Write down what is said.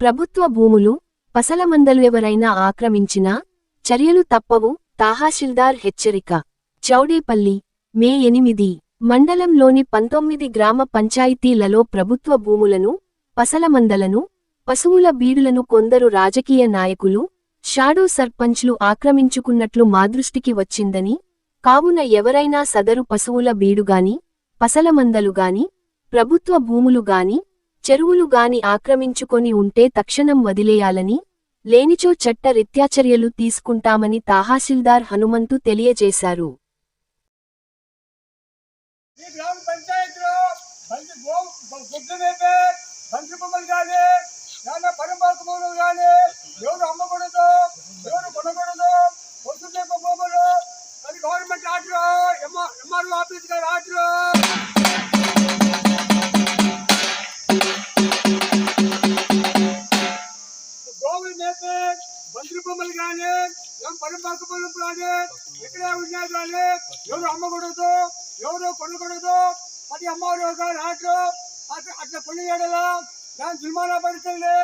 ప్రభుత్వ భూములు పసలమందలు ఎవరైనా ఆక్రమించినా చర్యలు తప్పవు తహసీల్దార్ హెచ్చరిక. చౌడేపల్లి మే ఎనిమిది. మండలంలోని పంతొమ్మిది గ్రామ పంచాయతీలలో ప్రభుత్వ భూములను పసలమందలను పశువుల బీడులను కొందరు రాజకీయ నాయకులు షాడో సర్పంచ్లు ఆక్రమించుకున్నట్లు మాదృష్టికి వచ్చిందని కావున ఎవరైనా సదరు పశువుల బీడుగాని పసలమందలుగాని ప్రభుత్వ భూములుగాని చెరువులు గాని ఆక్రమించుకొని ఉంటే తక్షణం వదిలేయాలని లేనిచో చట్ట రిత్యాచర్యలు తీసుకుంటామని తహసీల్దార్ హనుమంతు తెలియజేశారు. Government order M R O office గారి ఆర్డర్. బంతి బొమ్మలు కానీ ఏం పరంపాక భూములు కానీ ఇక్కడే ఉన్నాయి కానీ ఎవరు అమ్మకూడదు ఎవరు కొనకూడదు అది అమ్మవారు గారు ఆటలు అట్లా అట్లా కొన్ని ఏడల దాని జుల్మానా పడుతుంది